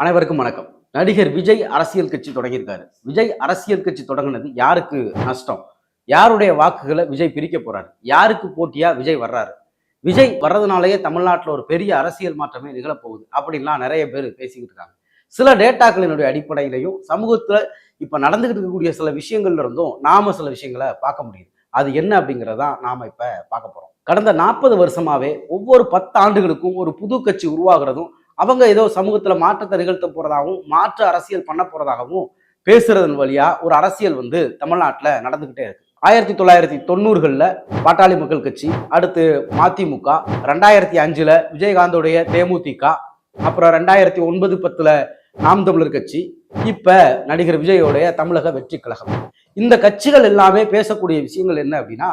அனைவருக்கும் வணக்கம். நடிகர் விஜய் அரசியல் கட்சி தொடங்கியிருக்காரு. விஜய் அரசியல் கட்சி தொடங்கினது யாருக்கு நஷ்டம்? யாருடைய வாக்குகளை விஜய் பிரிக்க போறாரு? யாருக்கு போட்டியா விஜய் வர்றாரு? விஜய் வர்றதுனாலயே தமிழ்நாட்டில் ஒரு பெரிய அரசியல் மாற்றமே நிகழப்போகுது அப்படின்லாம் நிறைய பேர் பேசிக்கிட்டு இருக்காங்க. சில டேட்டாக்களினுடைய அடிப்படையிலையும் சமூகத்துல இப்ப நடந்துகிட்டு இருக்கக்கூடிய சில விஷயங்கள்ல இருந்தும் நாம சில விஷயங்களை பார்க்க முடியுது. அது என்ன அப்படிங்கிறதான் நாம இப்ப பார்க்க போறோம். கடந்த நாற்பது வருஷமாவே ஒவ்வொரு பத்து ஆண்டுகளுக்கும் ஒரு புது கட்சி உருவாகிறதும் அவங்க ஏதோ சமூகத்துல மாற்றத்தை நிகழ்த்த போறதாகவும் மாற்று அரசியல் பண்ண போறதாகவும் பேசுறதன் வழியா ஒரு அரசியல் வந்து தமிழ்நாட்டில் நடந்துகிட்டே இருக்கு. ஆயிரத்தி தொள்ளாயிரத்தி தொண்ணூறுகளில் பாட்டாளி மக்கள் கட்சி அடுத்து மதிமுக ரெண்டாயிரத்தி அஞ்சில் விஜயகாந்தோடைய தேமுதிக அப்புறம் ரெண்டாயிரத்தி ஒன்பது பத்தில் நாம் தமிழர் கட்சி இப்போ நடிகர் விஜயோடைய தமிழக வெற்றி கழகம். இந்த கட்சிகள் எல்லாமே பேசக்கூடிய விஷயங்கள் என்ன அப்படின்னா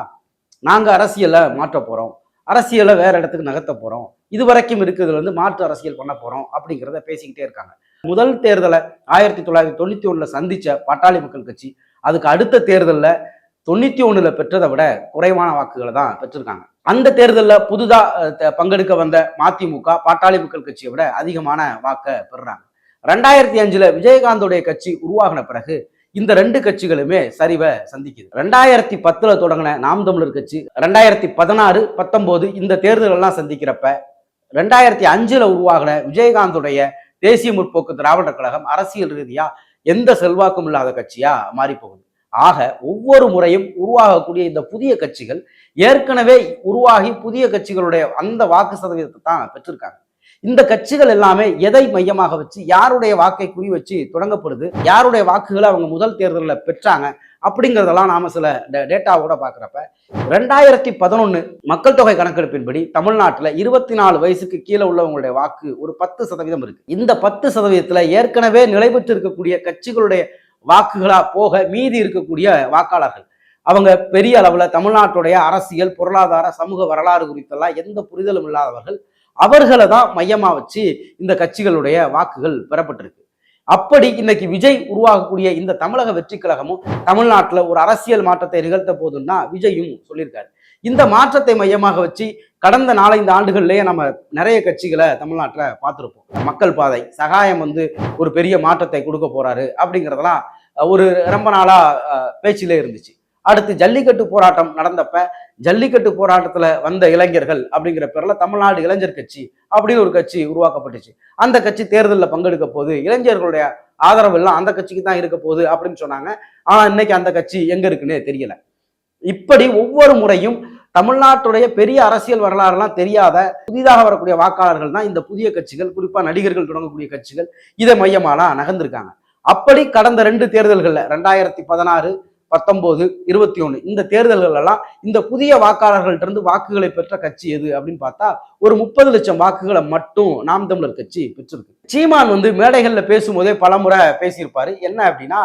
நாங்கள் அரசியலை மாற்ற போகிறோம் அரசியலை வேற இடத்துக்கு நகர்த்த போகிறோம் இது வரைக்கும் இருக்கிறதுல வந்து மாற்று அரசியல் பண்ண போகிறோம் அப்படிங்கிறத பேசிக்கிட்டே இருக்காங்க. முதல் தேர்தலை ஆயிரத்தி தொள்ளாயிரத்தி தொண்ணூத்தி ஒன்றில் சந்தித்த பாட்டாளி மக்கள் கட்சி அதுக்கு அடுத்த தேர்தலில் தொண்ணூத்தி ஒன்றில் பெற்றதை விட குறைவான வாக்குகளை தான் பெற்றிருக்காங்க. அந்த தேர்தலில் புதுதாக த- பங்கெடுக்க வந்த மதிமுக பாட்டாளி மக்கள் கட்சியை விட அதிகமான வாக்கை பெறுறாங்க. ரெண்டாயிரத்தி அஞ்சில் விஜயகாந்தோடைய கட்சி உருவாகின பிறகு இந்த ரெண்டு கட்சிகளுமே சரிவை சந்திக்குது. ரெண்டாயிரத்தி பத்துல தொடங்கின நாம் தமிழர் கட்சி ரெண்டாயிரத்தி பதினாறு பத்தொன்பது இந்த தேர்தலெல்லாம் சந்திக்கிறப்ப ரெண்டாயிரத்தி அஞ்சுல உருவாகின விஜயகாந்துடைய தேசிய முற்போக்கு திராவிடர் கழகம் அரசியல் ரீதியா எந்த செல்வாக்கும் இல்லாத கட்சியா மாறி போகுது ஆக ஒவ்வொரு முறையும் உருவாகக்கூடிய இந்த புதிய கட்சிகள் ஏற்கனவே உருவாகி புதிய கட்சிகளுடைய அந்த வாக்கு சதவீதத்தை தான் பெற்றிருக்காங்க. இந்த கட்சிகள் எல்லாமே எதை மையமாக வச்சு யாருடைய வாக்கை குறி வச்சு தொடங்கப்படுது யாருடைய வாக்குகளை அவங்க முதல் தேர்தலில் பெற்றாங்க அப்படிங்கிறதெல்லாம் நாம சில டே- டேட்டாவோட பார்க்குறப்ப ரெண்டாயிரத்தி பதினொன்று மக்கள் தொகை கணக்கெடுப்பின்படி தமிழ்நாட்டில் இருபத்தி நாலு வயசுக்கு கீழே உள்ளவங்களுடைய வாக்கு ஒரு பத்து சதவீதம் இருக்கு. இந்த பத்து சதவீதத்தில் ஏற்கனவே நிலை பெற்றிருக்கக்கூடிய கட்சிகளுடைய வாக்குகளா போக மீதி இருக்கக்கூடிய வாக்காளர்கள் அவங்க பெரிய அளவில் தமிழ்நாட்டுடைய அரசியல் பொருளாதார சமூக வரலாறு குறித்தெல்லாம் எந்த புரிதலும் இல்லாதவர்கள் அவர்களை தான் மையமாக வச்சு இந்த கட்சிகளுடைய வாக்குகள் பெறப்பட்டிருக்கு. அப்படி இன்னைக்கு விஜய் உருவாகக்கூடிய இந்த தமிழக வெற்றி கழகமும் தமிழ்நாட்டில் ஒரு அரசியல் மாற்றத்தை நிகழ்த்த போதுன்னா விஜயும் சொல்லியிருக்காரு. இந்த மாற்றத்தை மையமாக வச்சு கடந்த நாலஞ்சு ஆண்டுகள்லேயே நம்ம நிறைய கட்சிகளை தமிழ்நாட்டில் பார்த்துருப்போம். மக்கள் பாதை சகாயம் வந்து ஒரு பெரிய மாற்றத்தை கொடுக்க போறாரு அப்படிங்கிறதெல்லாம் ஒரு ரொம்ப நாளாக பேச்சிலே இருந்துச்சு. அடுத்து ஜல்லிக்கட்டு போராட்டம் நடந்தப்ப ஜல்லிக்கட்டு போராட்டத்துல வந்த இளைஞர்கள் அப்படிங்கிற பேர்ல தமிழ்நாடு இளைஞர் கட்சி அப்படின்னு ஒரு கட்சி உருவாக்கப்பட்டுச்சு. அந்த கட்சி தேர்தலில் பங்கெடுக்க போது இளைஞர்களுடைய ஆதரவு எல்லாம் அந்த கட்சிக்கு தான் இருக்க போகுது அப்படின்னு சொன்னாங்க. ஆனா இன்னைக்கு அந்த கட்சி எங்க இருக்குன்னே தெரியல. இப்படி ஒவ்வொரு முறையும் தமிழ்நாட்டுடைய பெரிய அரசியல் வரலாறுலாம் தெரியாத புதிதாக வரக்கூடிய வாக்காளர்கள் தான் இந்த புதிய கட்சிகள் குறிப்பா நடிகர்கள் தொடங்கக்கூடிய கட்சிகள் இதை மையமாலாம் நகர்ந்திருக்காங்க. அப்படி கடந்த ரெண்டு தேர்தல்கள்ல ரெண்டாயிரத்தி பதினாறு பத்தொன்பது இருபத்தி ஒன்று இந்த தேர்தல்கள் எல்லாம் இந்த புதிய வாக்காளர்கள்ட்டிருந்து வாக்குகளை பெற்ற கட்சி எது அப்படின்னு பார்த்தா ஒரு முப்பது லட்சம் வாக்குகளை மட்டும் நாம் தமிழர் கட்சி பெற்றிருக்கு. சீமான் வந்து மேடைகளில் பேசும்போதே பலமுறை பேசியிருப்பாரு. என்ன அப்படின்னா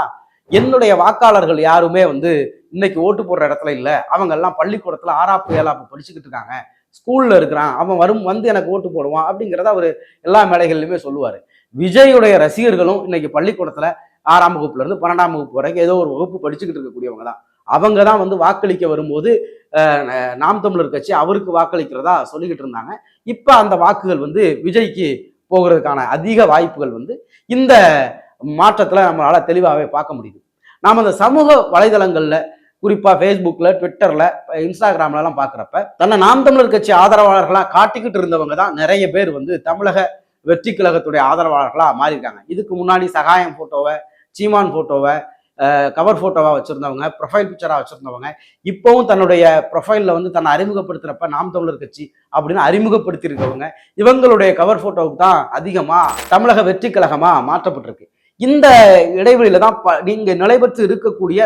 என்னுடைய வாக்காளர்கள் யாருமே வந்து இன்னைக்கு ஓட்டு போடுற இடத்துல இல்லை. அவங்க எல்லாம் பள்ளிக்கூடத்தில் ஆறாப்பு ஏழாப்பு படிச்சுக்கிட்டு இருக்காங்க. ஸ்கூல்ல இருக்கிறான். அவன் வரும் வந்து எனக்கு ஓட்டு போடுவான் அப்படிங்கிறத அவர் எல்லா மேடைகள்லையுமே சொல்லுவார். விஜயுடைய ரசிகர்களும் இன்னைக்கு பள்ளிக்கூடத்தில் ஆறாம் வகுப்புல இருந்து பன்னெண்டாம் வகுப்பு வரைக்கும் ஏதோ ஒரு வகுப்பு படிச்சுக்கிட்டு இருக்கக்கூடியவங்க தான். அவங்க தான் வந்து வாக்களிக்க வரும்போது நாம் தமிழர் கட்சி அவருக்கு வாக்களிக்கிறதா சொல்லிக்கிட்டு இருந்தாங்க. இப்போ அந்த வாக்குகள் வந்து விஜய்க்கு போகிறதுக்கான அதிக வாய்ப்புகள் வந்து இந்த மாற்றத்தில் நம்மளால் தெளிவாகவே பார்க்க முடியுது. நாம் அந்த சமூக வலைதளங்களில் குறிப்பாக ஃபேஸ்புக்கில் ட்விட்டரில் இன்ஸ்டாகிராம்லலாம் பார்க்குறப்ப தன்னை நாம் தமிழர் கட்சி ஆதரவாளர்களாக காட்டிக்கிட்டு இருந்தவங்க தான் நிறைய பேர் வந்து தமிழக வெற்றி கழகத்துடைய ஆதரவாளர்களாக மாறியிருக்காங்க. இதுக்கு முன்னாடி சகாயம் போட்டோவை சீமான் போட்டோவை கவர் ஃபோட்டோவாக வச்சுருந்தவங்க ப்ரொஃபைல் பிக்சராக வச்சுருந்தவங்க இப்போவும் தன்னுடைய ப்ரொஃபைலில் வந்து தன்னை அறிமுகப்படுத்துகிறப்ப நாம் தமிழர் கட்சி அப்படின்னு அறிமுகப்படுத்தியிருக்கவங்க இவங்களுடைய கவர் ஃபோட்டோவுக்கு தான் அதிகமாக தமிழக வெற்றி கழகமாக மாற்றப்பட்டிருக்கு. இந்த இடைவெளியில தான் ப- நீங்கள் நிலைபெற்று இருக்கக்கூடிய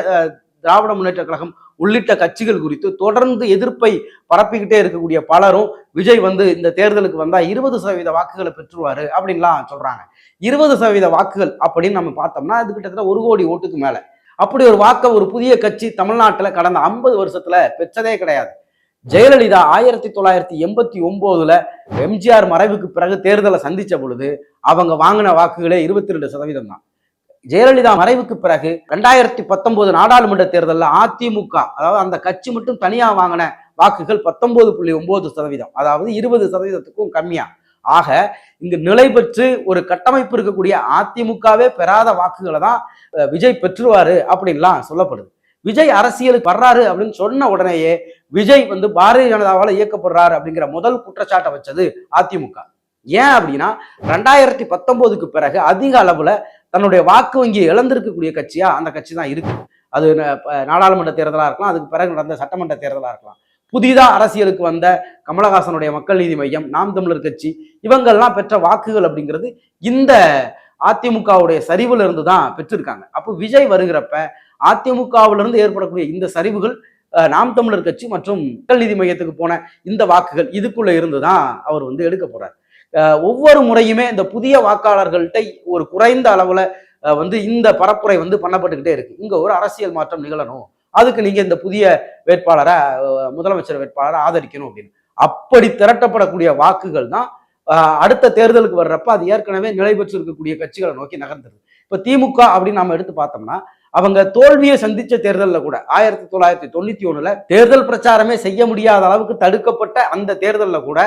திராவிட முன்னேற்ற கழகம் உள்ளிட்ட கட்சிகள் குறித்து தொடர்ந்து எதிர்ப்பை பரப்பிக்கிட்டே இருக்கக்கூடிய பலரும் விஜய் வந்து இந்த தேர்தலுக்கு வந்தா இருபது சதவீத வாக்குகளை பெற்றுருவாரு அப்படின்லாம் சொல்றாங்க. இருபது சதவீத வாக்குகள் அப்படின்னு நம்ம பார்த்தோம்னா அது கிட்டத்தட்ட ஒரு கோடி ஓட்டுக்கு மேல. அப்படி ஒரு வாக்கை ஒரு புதிய கட்சி தமிழ்நாட்டில் கடந்த ஐம்பது வருஷத்துல பெற்றதே கிடையாது. ஜெயலலிதா ஆயிரத்தி தொள்ளாயிரத்தி எண்பத்தி ஒன்பதுல எம்ஜிஆர் மறைவுக்கு பிறகு தேர்தலை சந்திச்ச பொழுது அவங்க வாங்கின வாக்குகளே இருபத்தி ரெண்டு சதவீதம் தான் ஜெயலலிதா மறைவுக்கு பிறகு ரெண்டாயிரத்தி பத்தொன்பது நாடாளுமன்ற தேர்தலில் அதிமுக அதாவது அந்த கட்சி மட்டும் தனியா வாங்கின வாக்குகள் பத்தொன்பது புள்ளி ஒன்பது சதவீதம் அதாவது இருபது சதவீதத்துக்கும் கம்மியா. ஆக இங்கு நிலை பெற்று ஒரு கட்டமைப்பு இருக்கக்கூடிய அதிமுகவே பெறாத வாக்குகளை தான் விஜய் பெற்றுருவாரு அப்படின்லாம் சொல்லப்படுது. விஜய் அரசியலுக்கு வர்றாரு அப்படின்னு சொன்ன உடனேயே விஜய் வந்து பாரதிய ஜனதாவால் இயக்கப்படுறாரு அப்படிங்கிற முதல் குற்றச்சாட்டை வச்சது அதிமுக. ஏன் அப்படின்னா ரெண்டாயிரத்தி பத்தொன்பதுக்கு பிறகு அதிக அளவுல தன்னுடைய வாக்கு வங்கியை இழந்திருக்கக்கூடிய கட்சியா? அந்த கட்சி தான் இருக்கு. அது நாடாளுமன்ற தேர்தலாக இருக்கலாம் அதுக்கு பிறகு நடந்த சட்டமன்ற தேர்தலாக இருக்கலாம். புதிதாக அரசியலுக்கு வந்த கமலஹாசனுடைய மக்கள் நீதி மையம் நாம் தமிழர் கட்சி இவங்கெல்லாம் பெற்ற வாக்குகள் அப்படிங்கிறது இந்த அதிமுகவுடைய சரிவுல இருந்து தான் பெற்றிருக்காங்க. அப்போ விஜய் வருகிறப்ப அதிமுகவிலிருந்து ஏற்படக்கூடிய இந்த சரிவுகள் நாம் தமிழர் கட்சி மற்றும் மக்கள் நீதி மையத்துக்கு போன இந்த வாக்குகள் இதுக்குள்ள இருந்து தான் அவர் வந்து எடுக்க போறார். ஒவ்வொரு முறையுமே இந்த புதிய வாக்காளர்கள்ட்ட ஒரு குறைந்த அளவில் வந்து இந்த பரப்புரை வந்து பண்ணப்பட்டுக்கிட்டே இருக்கு. இங்கே ஒரு அரசியல் மாற்றம் நிகழணும். அதுக்கு நீங்கள் இந்த புதிய வேட்பாளரை முதலமைச்சர் வேட்பாளரை ஆதரிக்கணும் அப்படின்னு. அப்படி திரட்டப்படக்கூடிய வாக்குகள் தான் அடுத்த தேர்தலுக்கு வர்றப்ப அது ஏற்கனவே நிலை பெற்று இருக்கக்கூடிய கட்சிகளை நோக்கி நகர்ந்துருது இப்போ திமுக அப்படின்னு நம்ம எடுத்து பார்த்தோம்னா அவங்க தோல்வியை சந்திச்ச தேர்தலில் கூட ஆயிரத்தி தொள்ளாயிரத்தி தொண்ணூத்தி ஒண்ணுல தேர்தல் பிரச்சாரமே செய்ய முடியாத அளவுக்கு தடுக்கப்பட்ட அந்த தேர்தலில் கூட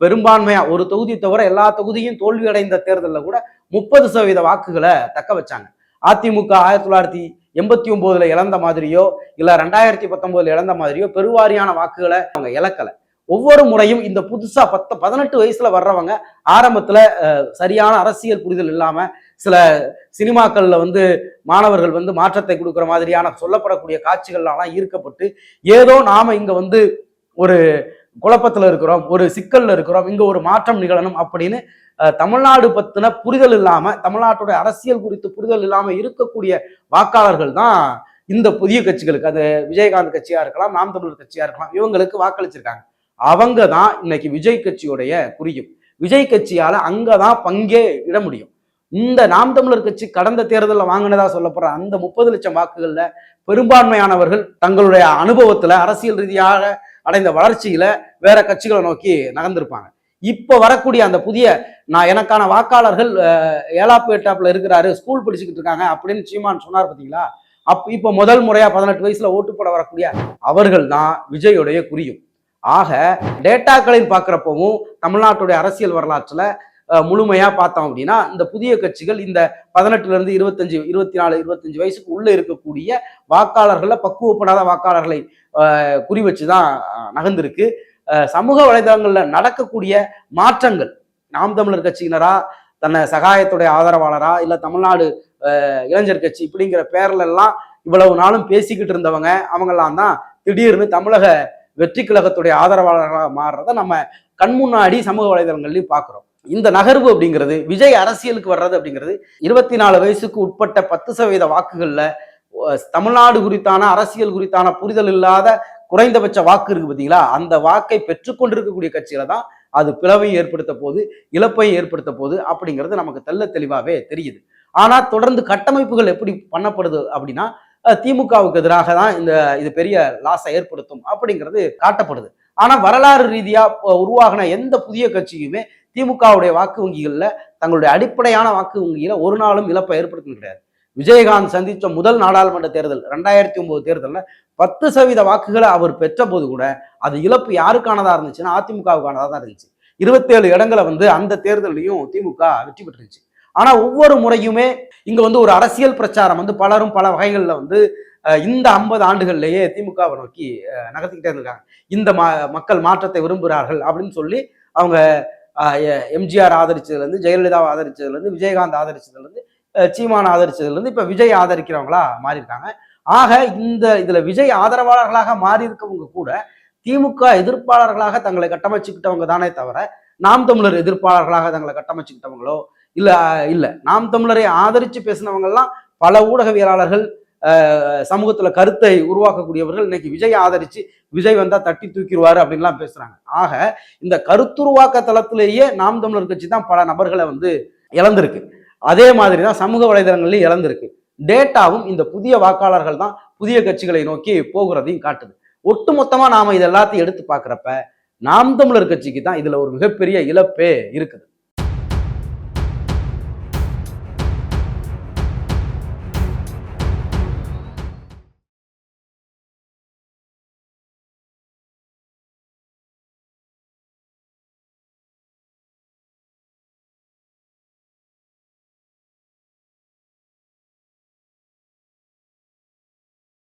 பெரும்பான்மையா ஒரு தொகுதி தவிர எல்லா தொகுதியும் தோல்வி அடைந்த தேர்தலில் கூட முப்பது சதவீத வாக்குகளை தக்க வச்சாங்க. அதிமுக ஆயிரத்தி தொள்ளாயிரத்தி எண்பத்தி ஒன்பதுல இழந்த மாதிரியோ இல்ல ரெண்டாயிரத்தி பத்தொன்பதுல இழந்த மாதிரியோ பெருவாரியான வாக்குகளை அவங்க இழக்கல. ஒவ்வொரு முறையும் இந்த புதுசா பத்து பதினெட்டு வயசுல வர்றவங்க ஆரம்பத்துல சரியான அரசியல் புரிதல் இல்லாம சில சினிமாக்கள்ல வந்து மாணவர்கள் வந்து மாற்றத்தை கொடுக்குற மாதிரியான சொல்லப்படக்கூடிய காட்சிகள்லாம் ஈர்க்கப்பட்டு ஏதோ நாம இங்க வந்து ஒரு குழப்பத்தில் இருக்கிறோம் ஒரு சிக்கலில் இருக்கிறோம் இங்கே ஒரு மாற்றம் நிகழணும் அப்படின்னு தமிழ்நாடு பற்றின புரிதல் இல்லாமல் தமிழ்நாட்டுடைய அரசியல் குறித்து புரிதல் இல்லாமல் இருக்கக்கூடிய வாக்காளர்கள் தான் இந்த புதிய கட்சிகளுக்கு அது விஜயகாந்த் கட்சியாக இருக்கலாம் நாம் தமிழர் கட்சியாக இருக்கலாம் இவங்களுக்கு வாக்களிச்சிருக்காங்க. அவங்க தான் இன்னைக்கு விஜய் கட்சியுடைய குறியும். விஜய் கட்சியால் அங்கே தான் பங்கே இட முடியும். இந்த நாம் தமிழர் கட்சி கடந்த தேர்தலில் வாங்கினதா சொல்லப்படுற அந்த முப்பது லட்சம் வாக்குகளில் பெரும்பான்மையானவர்கள் தங்களுடைய அனுபவத்தில் அரசியல் ரீதியாக அடைந்த வளர்ச்சியில் வேற கட்சிகளை நோக்கி நகர்ந்திருப்பாங்க. இப்போ வரக்கூடிய அந்த புதிய நான் எனக்கான வாக்காளர்கள் அஹ், ஏழாப்பு எட்டாப்புல இருக்கிறாரு ஸ்கூல் படிச்சுக்கிட்டு இருக்காங்க அப்படின்னு சீமான் சொன்னார் பார்த்தீங்களா அப் இப்போ முதல் முறையாக பதினெட்டு வயசில் ஓட்டு போட வரக்கூடிய அவர்கள் தான் விஜயுடைய குறியும். ஆக டேட்டாக்களின் பார்க்குறப்பவும் தமிழ்நாட்டுடைய அரசியல் வரலாற்றில் முழுமையா பார்த்தோம் அப்படின்னா இந்த புதிய கட்சிகள் இந்த பதினெட்டுல இருந்து இருபத்தஞ்சு இருபத்தி நாலு இருபத்தஞ்சு வயசுக்கு உள்ள இருக்கக்கூடிய வாக்காளர்களை பக்குவப்படாத வாக்காளர்களை குறி வச்சு தான் நகர்ந்துருக்கு. நகர்ந்திருக்கு சமூக வலைதளங்கள்ல நடக்கக்கூடிய மாற்றங்கள் நாம் தமிழர் கட்சியினரா தன்னை சகாயத்துடைய ஆதரவாளரா இல்ல தமிழ்நாடு இளைஞர் கட்சி இப்படிங்கிற பேர்ல எல்லாம் இவ்வளவு நாளும் பேசிக்கிட்டு இருந்தவங்க அவங்கெல்லாம் தான் திடீர்னு தமிழக வெற்றி கழகத்துடைய ஆதரவாளர்களாக மாறுறத நம்ம கண் முன்னாடி சமூக வலைதளங்கள்லையும் பார்க்குறோம். இந்த நகர்வு அப்படிங்கிறது விஜய் அரசியலுக்கு வர்றது அப்படிங்கிறது இருபத்தி நாலு வயசுக்கு உட்பட்ட பத்து சதவீத வாக்குகளில் தமிழ்நாடு குறித்தான அரசியல் குறித்தான புரிதல் இல்லாத குறைந்தபட்ச வாக்கு இருக்கு பார்த்தீங்களா? அந்த வாக்கை பெற்றுக்கொண்டிருக்கக்கூடிய கட்சியில தான் அது பிளவையும் ஏற்படுத்த போது இழப்பையும் ஏற்படுத்த போது அப்படிங்கிறது நமக்கு தெல்ல தெளிவாகவே தெரியுது. ஆனால் தொடர்ந்து கட்டமைப்புகள் எப்படி பண்ணப்படுது அப்படின்னா திமுகவுக்கு எதிராக தான் இந்த இது பெரிய லாஸை ஏற்படுத்தும் அப்படிங்கிறது காட்டப்படுது. ஆனால் வரலாறு ரீதியாக உருவாகின எந்த புதிய கட்சியுமே திமுகவுடைய வாக்கு வங்கிகளில் தங்களுடைய அடிப்படையான வாக்கு வங்கியில் ஒரு நாளும் இழப்பை ஏற்படுத்த கிடையாது. விஜயகாந்த் சந்தித்த முதல் நாடாளுமன்ற தேர்தல் ரெண்டாயிரத்தி ஒன்பது தேர்தலில் பத்து சதவீத வாக்குகளை அவர் பெற்ற போது கூட அது இழப்பு யாருக்கானதா இருந்துச்சுன்னா அதிமுகவுக்கானதாக தான் இருந்துச்சு. இருபத்தேழு இடங்களை வந்து அந்த தேர்தலையும் திமுக வெற்றி பெற்றுருச்சு. ஆனால் ஒவ்வொரு முறையுமே இங்கே வந்து ஒரு அரசியல் பிரச்சாரம் வந்து பலரும் பல வகைகளில் வந்து இந்த ஐம்பது ஆண்டுகள்லேயே திமுகவை நோக்கி நகர்த்திக்கிட்டே இருந்திருக்காங்க. இந்த மக்கள் மாற்றத்தை விரும்புகிறார்கள் அப்படின்னு சொல்லி அவங்க எம்ஜிஆர் ஆதரிச்சதுலேருந்து ஜெயலலிதாவை ஆதரிச்சதுலேருந்து விஜயகாந்த் ஆதரிச்சதுலேருந்து சீமான் ஆதரிச்சதுலேருந்து இப்போ விஜய் ஆதரிக்கிறவங்களா மாறியிருக்காங்க. ஆக இந்த இதில் விஜய் ஆதரவாளர்களாக மாறி இருக்கவங்க கூட திமுக எதிர்ப்பாளர்களாக தங்களை கட்டமைச்சுக்கிட்டவங்க தானே தவிர நாம் தமிழர் எதிர்ப்பாளர்களாக தங்களை கட்டமைச்சுக்கிட்டவங்களோ இல்லை இல்லை நாம் தமிழரை ஆதரித்து பேசினவங்கெல்லாம் பல ஊடகவியலாளர்கள் சமூகத்துல கருத்தை உருவாக்கக்கூடியவர்கள் இன்னைக்கு விஜய் ஆதரிச்சு விஜய் வந்தா தட்டி தூக்கிடுவாரு அப்படின்லாம் பேசுறாங்க. ஆக இந்த கருத்துருவாக்க தளத்திலேயே நாம் தமிழர் கட்சி தான் பல நபர்களை வந்து இழந்திருக்கு. அதே மாதிரி தான் சமூக வலைதளங்கள்லையும் இழந்திருக்கு. டேட்டாவும் இந்த புதிய வாக்காளர்கள் தான் புதிய கட்சிகளை நோக்கி போகிறதையும் காட்டுது. ஒட்டுமொத்தமாக நாம இது எல்லாத்தையும் எடுத்து பார்க்குறப்ப நாம் தமிழர் கட்சிக்கு தான் இதுல ஒரு மிகப்பெரிய இழப்பே இருக்குது.